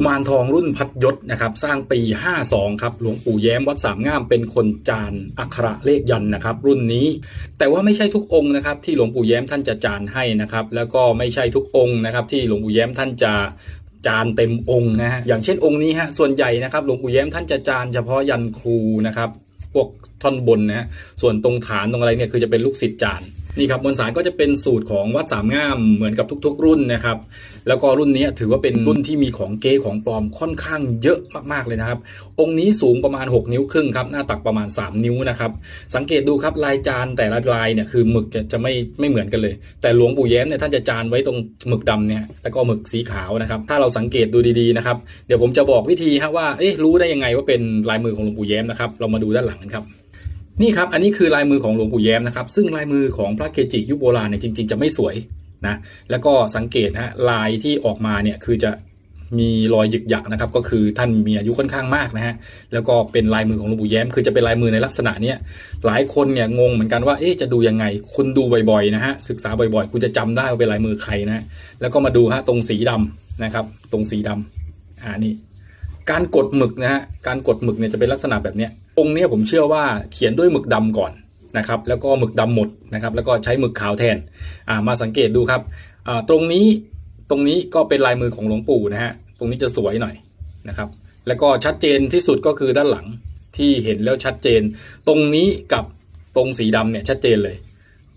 กุมารทองรุ่นพัดยศนะครับสร้างปี 52 ครับหลวงปู่แย้มวัดสามงามเป็นคนจานอักขระเลขยันนะครับ รุ่นนี้ แต่ว่าไม่ใช่ทุกองค์นะครับ ที่หลวงปู่แย้มท่านจะจานให้นะครับ แล้วก็ไม่ใช่ทุกองค์นะครับ ที่หลวงปู่แย้มท่านจะจานเต็มองค์นะฮะอย่างเช่นองค์นี้ฮะส่วนใหญ่นะครับหลวงปู่แย้มท่านจะจานเฉพาะยันครูนะครับพวกท่อนบนนะฮะส่วนตรงฐานตรงอะไรเนี่ยคือจะเป็นลูกศิษย์จาน นี่ครับมวลสารก็จะเป็นสูตรของวัดสามงามเหมือนกับทุกๆ รุ่นนะครับ แล้วก็รุ่นนี้ถือว่าเป็นรุ่นที่มีของเก๊ของปลอมค่อนข้างเยอะมากๆเลยนะครับ องค์นี้สูงประมาณ 6 นิ้วครึ่งครับหน้าตักประมาณ 3 นิ้วนะครับ สังเกตดูครับลายจานแต่ละลายเนี่ยคือหมึกจะไม่ไม่เหมือนกันเลย แต่หลวงปู่แย้มเนี่ยท่านจะจานไว้ตรงหมึกดำเนี่ยแล้วก็หมึกสีขาวนะครับ ถ้าเราสังเกตดูดีๆนะครับเดี๋ยวผมจะบอกวิธีฮะว่าเอ๊ะรู้ได้ยังไงว่าเป็นลายมือของหลวงปู่แย้มนะครับเรามาดูด้านหลังกันครับ นี่ครับ อันนี้คือลายมือของหลวงปู่แย้มนะครับ ซึ่งลายมือของพระเกจิยุคโบราณเนี่ยจริง ๆ จะไม่สวยนะ แล้วก็สังเกตฮะลายที่ออกมาเนี่ยคือจะมีรอยหยึกหยักนะครับ ก็คือท่านมีอายุค่อนข้างมากนะฮะ แล้วก็เป็นลายมือของหลวงปู่แย้ม คือจะเป็นลายมือในลักษณะเนี้ย หลายคนเนี่ยงงเหมือนกันว่า เอ๊ะ จะดูยังไง คุณดูบ่อยๆนะฮะ ศึกษาบ่อยๆ คุณจะจำได้ว่าเป็นลายมือใครนะ แล้วก็มาดูฮะตรงสีดำนะครับ ตรงสีดำอ่านี่ การกดหมึกนะฮะ การกดหมึกเนี่ยจะเป็นลักษณะแบบเนี้ย องค์นี้ผมเชื่อว่าเขียนด้วยหมึกดำก่อนนะครับแล้วก็หมึกดำหมดนะครับแล้วก็ใช้หมึกขาวแทนมาสังเกตดูครับตรงนี้ตรงนี้ก็เป็นลายมือของหลวงปู่นะฮะตรงนี้จะสวยหน่อยนะครับแล้วก็ชัดเจนที่สุดก็คือด้านหลังที่เห็นแล้วชัดเจน ตรงนี้กับตรงสีดำเนี่ยชัดเจนเลย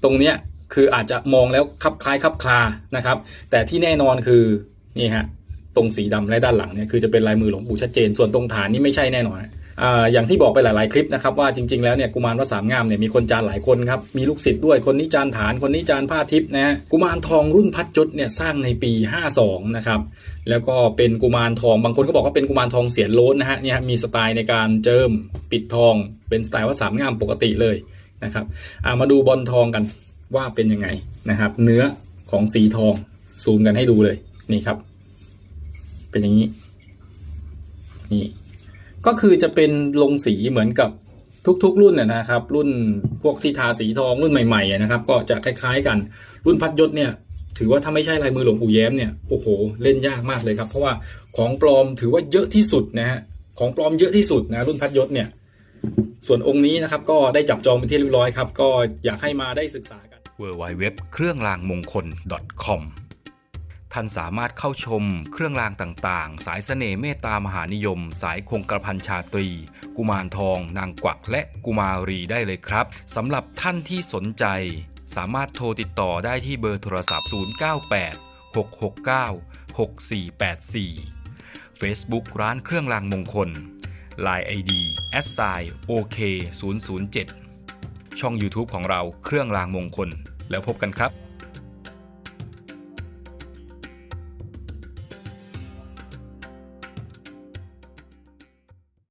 ตรงเนี้ยคืออาจจะมองแล้วคลับคล้ายคลับคลานะครับ แต่ที่แน่นอนคือนี่ฮะตรงสีดำและด้านหลังเนี่ยคือจะเป็นลายมือหลวงปู่ชัดเจน ส่วนตรงฐานนี่ไม่ใช่แน่นอน อย่างที่บอกไปหลาย ๆ คลิปนะครับว่าจริง ๆ แล้วเนี่ยกุมารวัดสามงามเนี่ยมีคนจานหลายคนครับมีลูกศิษย์ด้วยคนนี้จานฐานคนนี้จานผ้าทิพย์นะฮะกุมารทองรุ่นพัดจุดเนี่ยสร้างในปี 52 นะครับแล้วก็เป็นกุมารทองบางคนก็บอกว่าเป็นกุมารทองเสียนโล้นนะฮะเนี่ยมีสไตล์ในการเจิมปิดทอง เป็นสไตล์วัดสามงามปกติเลยนะครับามาดูบอลทองกันว่าเป็นยังไงนะครับเนื้อของสีทองซูมกันให้ดูเลยนี่ครับ เป็นอย่างนี้นี่ ก็คือจะเป็นลงสีเหมือนกับทุกๆ รุ่นนะนะครับ รุ่นพวกที่ทาสีทองรุ่นใหม่ๆนะครับ ก็จะคล้ายๆกันรุ่นพัดยศเนี่ย ถือว่าถ้าไม่ใช่ลายมือหลวงปู่แย้มเนี่ยโอ้โหเล่นยากมากเลยครับ เพราะว่าของปลอมถือว่าเยอะที่สุดนะฮะของปลอมเยอะที่สุดนะรุ่นพัดยศเนี่ย ส่วนองค์นี้นะครับก็ได้จับจองเป็นที่เรียบร้อยครับ ก็อยากให้มาได้ศึกษากัน w w w เครื่องรางมงคล .com ท่านสามารถเข้าชมเครื่องรางต่างๆ สายเสน่ห์เมตตามหานิยม สายคงกระพันชาตรี กุมารทอง นางกวักและกุมารีได้เลยครับสำหรับท่านที่สนใจ สามารถโทรติดต่อได้ที่เบอร์โทรศัพท์ 098 669 6484 Facebook ร้านเครื่องรางมงคล Line ID s i OK 007ช่อง YouTube ของเราเครื่องรางมงคล แล้วพบกันครับ